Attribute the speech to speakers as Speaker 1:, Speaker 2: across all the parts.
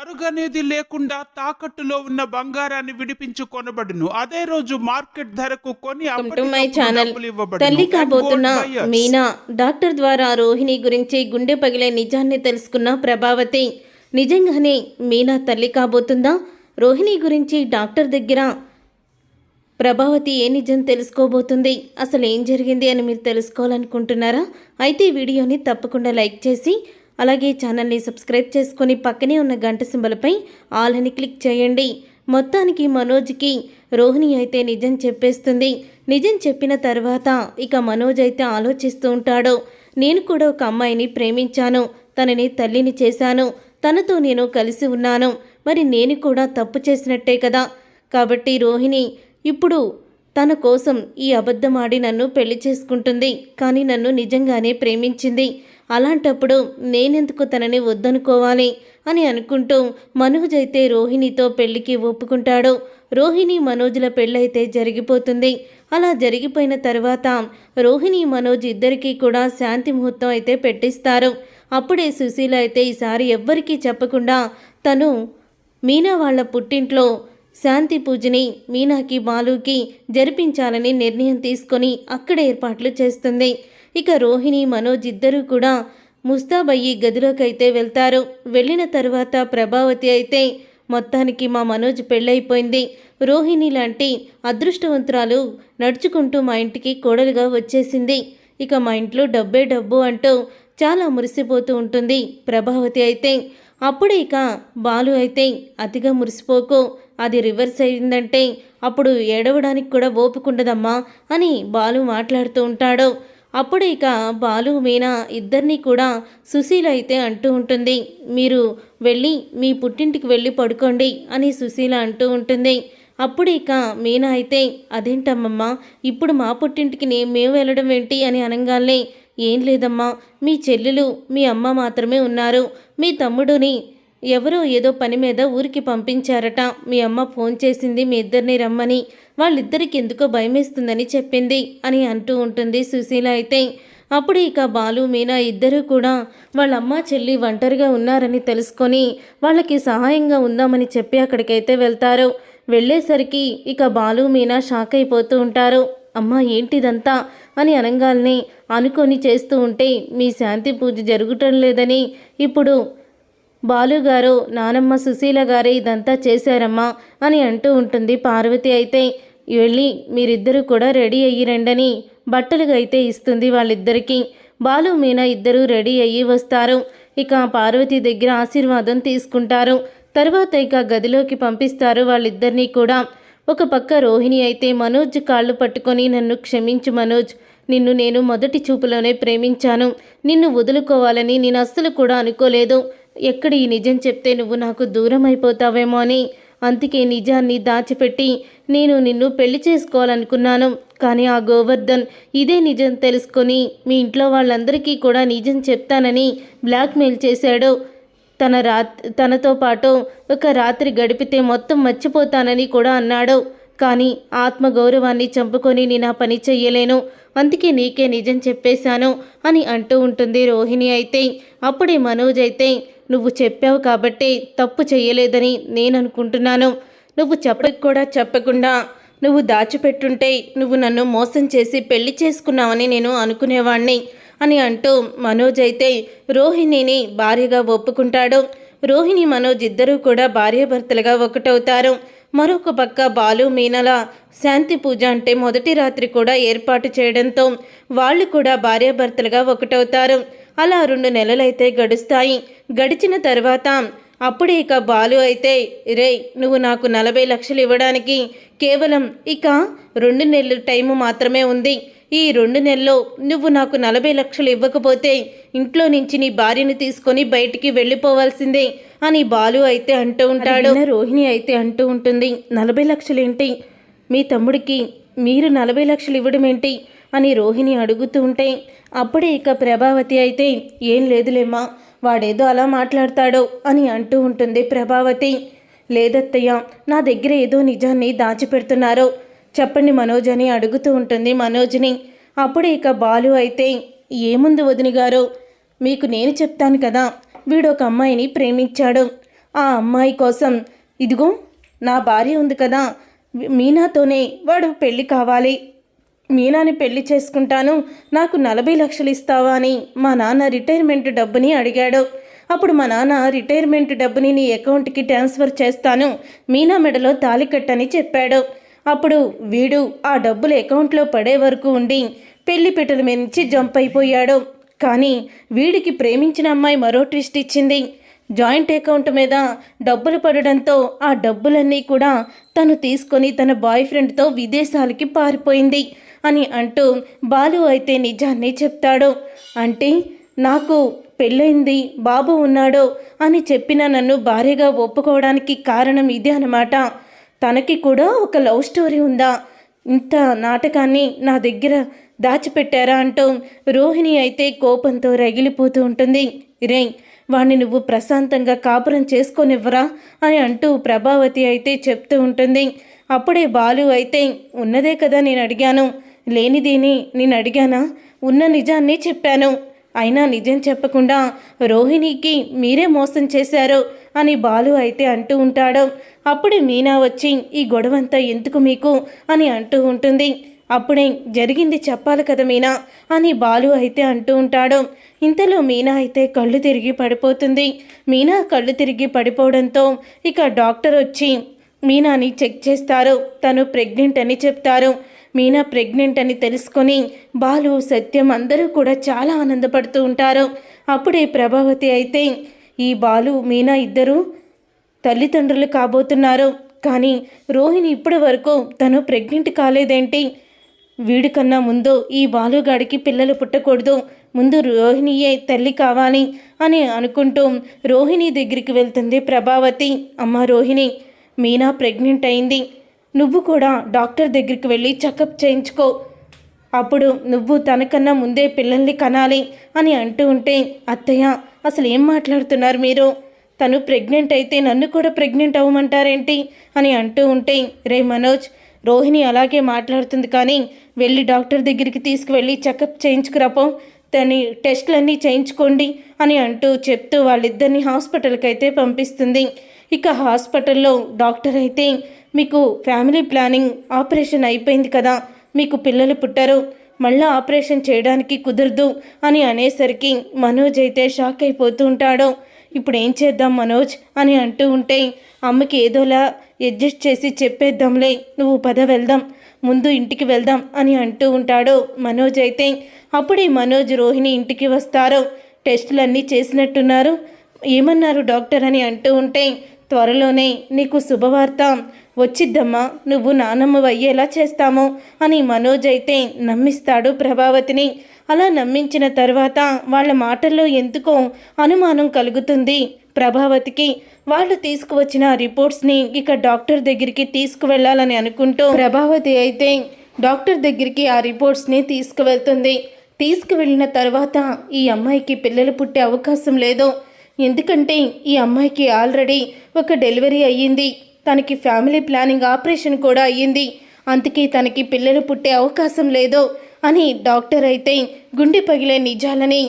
Speaker 1: అరుగనేది లేకుండా తాకట్టులో ఉన్న బంగారాన్ని విడిపించి కొనబడును అదే రోజు మార్కెట్ ధరకు కొని.
Speaker 2: తల్లి కాబోతున్న. మీనా డాక్టర్ ద్వారా రోహిణి గురించి గుండె పగిలే నిజాన్ని తెలుసుకున్న ప్రభావతి. నిజంగానే మీనా తల్లి కాబోతుందా? రోహిణి గురించి డాక్టర్ దగ్గర ప్రభావతి ఏ నిజం తెలుసుకోబోతుంది? అసలు ఏం జరిగింది అని మీరు తెలుసుకోవాలనుకుంటున్నారా? అయితే వీడియోని తప్పకుండా లైక్ చేసి అలాగే ఛానల్ని సబ్స్క్రైబ్ చేసుకొని పక్కనే ఉన్న గంట సింబలపై ఆల్ అని క్లిక్ చేయండి. మొత్తానికి మనోజ్కి రోహిణి అయితే నిజం చెప్పేస్తుంది. నిజం చెప్పిన తర్వాత ఇక మనోజ్ అయితే ఆలోచిస్తూ ఉంటాడు. నేను కూడా ఒక అమ్మాయిని ప్రేమించాను. తనని తల్లిని చేశాను. తనతో నేను కలిసి ఉన్నాను. మరి నేను కూడా తప్పు చేసినట్టే కదా? కాబట్టి రోహిణి ఇప్పుడు తన కోసం ఈ అబద్ధం ఆడి నన్ను పెళ్ళి చేసుకుంటుంది. కానీ నన్ను నిజంగానే ప్రేమించింది. అలాంటప్పుడు నేనెందుకు తనని వద్దనుకోవాలి అని అనుకుంటూ మనోజ్ అయితే రోహిణితో పెళ్ళికి ఒప్పుకుంటాడు. రోహిణి మనోజ్ల పెళ్ళైతే జరిగిపోతుంది. అలా జరిగిపోయిన తర్వాత రోహిణి మనోజ్ ఇద్దరికీ కూడా శాంతి ముహూర్తం అయితే పెట్టిస్తారు. అప్పుడే సుశీల అయితే ఈసారి ఎవ్వరికీ చెప్పకుండా తను మీనా వాళ్ళ పుట్టింట్లో శాంతి పూజని మీనాకి బాలుకి జరిపించాలని నిర్ణయం తీసుకొని అక్కడ ఏర్పాట్లు చేస్తుంది. ఇక రోహిణి మనోజ్ ఇద్దరూ కూడా ముస్తాబయ్యి గదిలోకి అయితే వెళ్తారు. వెళ్ళిన తర్వాత ప్రభావతి అయితే మొత్తానికి మా మనోజ్ పెళ్ళైపోయింది రోహిణి లాంటి అదృష్టవంతురాలు నడుచుకుంటూ మా ఇంటికి కోడలుగా వచ్చేసింది. ఇక మా ఇంట్లో డబ్బే డబ్బు అంటూ చాలా మురిసిపోతూ ఉంటుంది ప్రభావతి అయితే. అప్పుడే ఇక బాలు అయితే అతిగా మురిసిపోకు అది రివర్స్ అయిందంటే అప్పుడు ఏడవడానికి కూడా ఓపికండదమ్మా అని బాలు మాట్లాడుతూ ఉంటాడు. అప్పుడు ఇక బాలు మీనా ఇద్దరిని కూడా సుశీల అయితే అంటూ ఉంటుంది. మీరు వెళ్ళి మీ పుట్టింటికి వెళ్ళి పడుకోండి అని సుశీల అంటూ ఉంటుంది. అప్పుడు ఇక మీనా అయితే అదేంటమ్మమ్మా? ఇప్పుడు మా పుట్టింటికి మేము వెళ్ళడం ఏంటి? అని అనగానే ఏం లేదమ్మా. మీ చెల్లెలు మీ అమ్మ మాత్రమే ఉన్నారు. మీ తమ్ముడుని ఎవరో ఏదో పని మీద ఊరికి పంపించారట. మీ అమ్మ ఫోన్ చేసింది మీ ఇద్దరిని రమ్మని. వాళ్ళిద్దరికి ఎందుకో భయమేస్తుందని చెప్పింది అని అంటూ ఉంటుంది సుశీల అయితే. అప్పుడు ఇక బాలు మీనా ఇద్దరూ కూడా వాళ్ళ అమ్మ చెల్లి ఒంటరిగా ఉన్నారని తెలుసుకొని వాళ్ళకి సహాయంగా ఉందామని చెప్పి అక్కడికైతే వెళ్తారు. వెళ్ళేసరికి ఇక బాలు మీనా షాక్ అయిపోతూ ఉంటారు. అమ్మ ఏంటిదంతా? అని అనగాల్ని అనుకొని చేస్తూ ఉంటే మీ శాంతి పూజ జరుగుటం లేదని ఇప్పుడు బాలుగారు నానమ్మ సుశీల గారే ఇదంతా చేశారమ్మా అని అంటూ ఉంటుంది. పార్వతి అయితే వెళ్ళి మీరిద్దరూ కూడా రెడీ అయ్యి రండని బట్టలుగా అయితే ఇస్తుంది వాళ్ళిద్దరికీ. బాలు మీనా ఇద్దరూ రెడీ అయ్యి వస్తారు. ఇక పార్వతి దగ్గర ఆశీర్వాదం తీసుకుంటారు. తర్వాత ఇక గదిలోకి పంపిస్తారు వాళ్ళిద్దరినీ కూడా. ఒక పక్క రోహిణి అయితే మనోజ్ కాళ్ళు పట్టుకొని నన్ను క్షమించు మనోజ్. నిన్ను నేను మొదటి చూపులోనే ప్రేమించాను. నిన్ను వదులుకోవాలని నేను అస్సలు కూడా అనుకోలేదు. ఎక్కడ ఈ నిజం చెప్తే నువ్వు నాకు దూరం అయిపోతావేమో అని. అందుకే నిజాన్ని దాచిపెట్టి నేను నిన్ను పెళ్ళి చేసుకోవాలనుకున్నాను. కానీ ఆ గోవర్ధన్ ఇదే నిజం తెలుసుకొని మీ ఇంట్లో వాళ్ళందరికీ కూడా నిజం చెప్తానని బ్లాక్మెయిల్ చేశాడు. తన రా తనతో పాటు ఒక రాత్రి గడిపితే మొత్తం మర్చిపోతానని కూడా అన్నాడు. కానీ ఆత్మగౌరవాన్ని చంపుకొని నేను ఆ పని చెయ్యలేను. అందుకే నీకే నిజం చెప్పేశాను అని అంటూ ఉంటుంది రోహిణి అయితే. అప్పుడే మనోజ్ అయితే నువ్వు చెప్పావు కాబట్టి తప్పు చేయలేదని నేను అనుకుంటున్నాను నువ్వు చెప్పకు కూడా చెప్పకుండా నువ్వు దాచిపెట్టుంటే నువ్వు నన్ను మోసం చేసి పెళ్ళి చేసుకున్నావని నేను అనుకునేవాణ్ణి అని అంటూ మనోజ్ అయితే రోహిణిని భార్యగా ఒప్పుకుంటాడు. రోహిణి మనోజ్ ఇద్దరూ కూడా భార్యాభర్తలుగా ఒకటవుతారు. మరొక పక్క బాలు మీనల శాంతి పూజ అంటే మొదటి రాత్రి కూడా ఏర్పాటు చేయడంతో వాళ్ళు కూడా భార్యాభర్తలుగా ఒకటవుతారు. అలా రెండు నెలలైతే గడుస్తాయి. గడిచిన తర్వాత అప్పుడే ఇక బాలు అయితే రే నువ్వు నాకు నలభై లక్షలు ఇవ్వడానికి కేవలం ఇక రెండు నెలల టైము మాత్రమే ఉంది. ఈ రెండు నెలల్లో నువ్వు నాకు నలభై లక్షలు ఇవ్వకపోతే ఇంట్లో నుంచి నీ భార్యని తీసుకొని బయటికి వెళ్ళిపోవాల్సిందే అని బాలు అయితే అంటూ ఉంటాడు. రోహిణి అయితే అంటూ ఉంటుంది నలభై లక్షలేంటి? మీ తమ్ముడికి మీరు నలభై లక్షలు ఇవ్వడం ఏంటి అని రోహిణి అడుగుతూ ఉంటే అప్పుడే ఇక ప్రభావతి అయితే ఏం లేదులేమ్మా వాడేదో అలా మాట్లాడతాడో అని అంటూ ఉంటుంది ప్రభావతి. లేదత్తయ్య నా దగ్గర ఏదో నిజాన్ని దాచిపెడుతున్నారో చెప్పండి మనోజ్ అని అడుగుతూ ఉంటుంది మనోజ్ని. అప్పుడే ఇక బాలు అయితే ఏముంది వదిని గారు? మీకు నేను చెప్తాను కదా వీడు ఒక అమ్మాయిని ప్రేమించాడు. ఆ అమ్మాయి కోసం ఇదిగో నా భార్య ఉంది కదా మీనాతోనే వాడు పెళ్ళి కావాలి. మీనాని పెళ్ళి చేసుకుంటాను నాకు నలభై లక్షలు ఇస్తావా అని మా నాన్న రిటైర్మెంట్ డబ్బుని అడిగాడు. అప్పుడు మా నాన్న రిటైర్మెంట్ డబ్బుని నీ అకౌంట్కి ట్రాన్స్ఫర్ చేస్తాను మీనా మెడలో తాలి కట్టని చెప్పాడు. అప్పుడు వీడు ఆ డబ్బులు అకౌంట్లో పడే వరకు ఉండి పెళ్ళి పీటల మీద నుంచి జంప్ అయిపోయాడు. కానీ వీడికి ప్రేమించిన అమ్మాయి మరో ట్విస్ట్ ఇచ్చింది. జాయింట్ అకౌంట్ మీద డబ్బులు పడడంతో ఆ డబ్బులన్నీ కూడా తను తీసుకొని తన బాయ్ ఫ్రెండ్తో విదేశాలకి పారిపోయింది అని అంటూ బాలు అయితే నిజాన్ని చెప్తాడు. అంటే నాకు పెళ్ళైంది బాబు ఉన్నాడో అని చెప్పిన నన్ను భార్యగా ఒప్పుకోవడానికి కారణం ఇదే అన్నమాట. తనకి కూడా ఒక లవ్ స్టోరీ ఉందా? ఇంత నాటకాన్ని నా దగ్గర దాచిపెట్టారా? అంటూ రోహిణి అయితే కోపంతో రగిలిపోతూ ఉంటుంది. రే వాణ్ణి నువ్వు ప్రశాంతంగా కాపురం చేసుకోనివ్వరా అని అంటూ ప్రభావతి అయితే చెప్తూ ఉంటుంది. అప్పుడే బాలు అయితే ఉన్నదే కదా నేను అడిగాను. లేనిదేని నేను అడిగానా? ఉన్న నిజాన్ని చెప్పాను. అయినా నిజం చెప్పకుండా రోహిణికి మీరే మోసం చేశారు అని బాలు అయితే అంటూ ఉంటాడు. అప్పుడే మీనా వచ్చి ఈ గొడవంతా ఎందుకు మీకు? అని అంటూ ఉంటుంది. అప్పుడే జరిగింది చెప్పాలి కదా మీనా అని బాలు అయితే అంటూ ఉంటాడు. ఇంతలో మీనా అయితే కళ్ళు తిరిగి పడిపోతుంది. మీనా కళ్ళు తిరిగి పడిపోవడంతో ఇక డాక్టర్ వచ్చి మీనాని చెక్ చేస్తారు. తను ప్రెగ్నెంట్ అని చెప్తారు. మీనా ప్రెగ్నెంట్ అని తెలుసుకొని బాలు సత్యం అందరూ కూడా చాలా ఆనందపడుతూ ఉంటారు. అప్పుడే ప్రభావతి అయితే ఈ బాలు మీనా ఇద్దరు తల్లిదండ్రులు కాబోతున్నారు. కానీ రోహిణి ఇప్పటి వరకు తను ప్రెగ్నెంట్ కాలేదేంటి? వీడికన్నా ముందు ఈ బాలుగాడికి పిల్లలు పుట్టకూడదు. ముందు రోహిణియే తల్లి కావాలి అని అనుకుంటూ రోహిణి దగ్గరికి వెళ్తుంది ప్రభావతి. అమ్మ రోహిణి మీనా ప్రెగ్నెంట్ అయింది. నువ్వు కూడా డాక్టర్ దగ్గరికి వెళ్ళి చెకప్ చేయించుకో. అప్పుడు నువ్వు తనకన్నా ముందే పిల్లల్ని కనాలి అని అంటూ ఉంటే అత్తయ్య అసలు ఏం మాట్లాడుతున్నారు మీరు? తను ప్రెగ్నెంట్ అయితే నన్ను కూడా ప్రెగ్నెంట్ అవ్వమంటారేంటి? అని అంటూ ఉంటే రే మనోజ్ రోహిణి అలాగే మాట్లాడుతుంది కానీ వెళ్ళి డాక్టర్ దగ్గరికి తీసుకువెళ్ళి చెకప్ చేయించుకురాపో తని టెస్టులన్నీ చేయించుకోండి అని అంటూ చెప్తూ వాళ్ళిద్దరిని హాస్పిటల్కి అయితే పంపిస్తుంది. ఇక హాస్పిటల్లో డాక్టర్ అయితే మీకు ఫ్యామిలీ ప్లానింగ్ ఆపరేషన్ అయిపోయింది కదా మీకు పిల్లలు పుట్టారు మళ్ళీ ఆపరేషన్ చేయడానికి కుదరదు అని అనేసరికి మనోజ్ అయితే షాక్ అయిపోతూ ఉంటాడు. ఇప్పుడు ఏం చేద్దాం మనోజ్? అని అంటూ ఉంటే అమ్మకి ఏదోలా అడ్జస్ట్ చేసి చెప్పేద్దాంలే నువ్వు పద వెళ్దాం ముందు ఇంటికి వెళ్దాం అని అంటూ ఉంటాడు మనోజ్ అయితే. అప్పుడే మనోజ్ రోహిణి ఇంటికి వస్తారు. టెస్టులన్నీ చేసినట్టున్నారు. ఏమన్నారు డాక్టర్ అని అంటూ ఉంటే త్వరలోనే నీకు శుభవార్త. వచ్చిద్దమ్మా నువ్వు నానమ్మ అయ్యేలా చేస్తాము అని మనోజ్ అయితే నమ్మిస్తాడు ప్రభావతిని. అలా నమ్మించిన తర్వాత వాళ్ళ మాటల్లో ఎందుకో అనుమానం కలుగుతుంది. ప్రభావతికి. వాళ్ళు తీసుకువచ్చిన రిపోర్ట్స్ని ఇక డాక్టర్ దగ్గరికి తీసుకువెళ్ళాలని అనుకుంటూ ప్రభావతి అయితే డాక్టర్ దగ్గరికి ఆ రిపోర్ట్స్ని తీసుకువెళ్తుంది. తీసుకువెళ్ళిన తర్వాత ఈ అమ్మాయికి పిల్లలు పుట్టే అవకాశం లేదు. ఎందుకంటే ఈ అమ్మాయికి ఆల్రెడీ ఒక డెలివరీ అయ్యింది. తనకి ఫ్యామిలీ ప్లానింగ్ ఆపరేషన్ కూడా అయ్యింది. అందుకే తనకి పిల్లలు పుట్టే అవకాశం లేదు అని డాక్టర్ అయితే గుండె పగిలే నిజాలని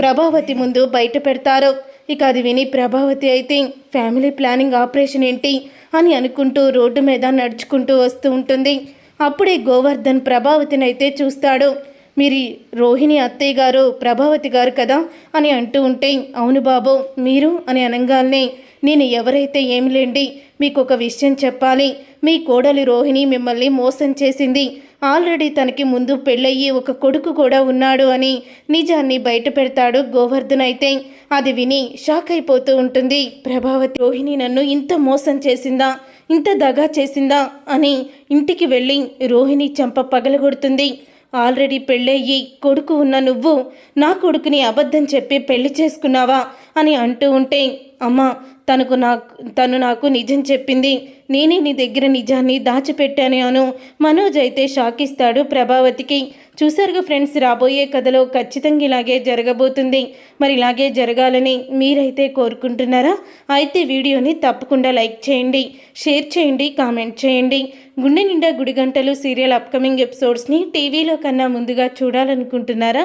Speaker 2: ప్రభావతి ముందు బయట పెడతారు. ఇక అది విని ప్రభావతి అయితే ఫ్యామిలీ ప్లానింగ్ ఆపరేషన్ ఏంటి? అని అనుకుంటూ రోడ్డు మీద నడుచుకుంటూ వస్తూ ఉంటుంది. అప్పుడే గోవర్ధన్ ప్రభావతిని అయితే చూస్తాడు. మీరు రోహిణి అత్తయ్య గారు ప్రభావతి గారు కదా? అని అంటూ ఉంటే అవును బాబు మీరు? అని అనగానే నేను ఎవరైతే ఏమి లేండి మీకు ఒక విషయం చెప్పాలి. మీ కోడలి రోహిణి మిమ్మల్ని మోసం చేసింది. ఆల్రెడీ తనకి ముందు పెళ్ళయ్యి ఒక కొడుకు కూడా ఉన్నాడు అని నిజాన్ని బయట పెడతాడు గోవర్ధన్ అయితే. అది విని షాక్ అయిపోతూ ఉంటుంది. ప్రభావతి రోహిణి నన్ను ఇంత మోసం చేసిందా? ఇంత దగా చేసిందా? అని ఇంటికి వెళ్ళి రోహిణి చంప పగలగొడుతుంది. ఆల్రెడీ పెళ్ళయ్యి కొడుకు ఉన్న నువ్వు నా కొడుకుని అబద్ధం చెప్పి పెళ్ళి చేసుకున్నావా? అని అంటూ ఉంటే అమ్మా తనకు నాకు తను నాకు నిజం చెప్పింది. నేనే నీ దగ్గర నిజాన్ని దాచిపెట్టాను అను. మనోజ్ అయితే షాక్ ఇస్తాడు ప్రభావతికి. చూసారుగా ఫ్రెండ్స్ రాబోయే కథలో ఖచ్చితంగా ఇలాగే జరగబోతుంది. మరి ఇలాగే జరగాలని మీరైతే కోరుకుంటున్నారా? అయితే వీడియోని తప్పకుండా లైక్ చేయండి షేర్ చేయండి కామెంట్ చేయండి. గుండె నిండా గుడి గంటలు సీరియల్ అప్కమింగ్ ఎపిసోడ్స్ని టీవీలో కన్నా ముందుగా చూడాలనుకుంటున్నారా?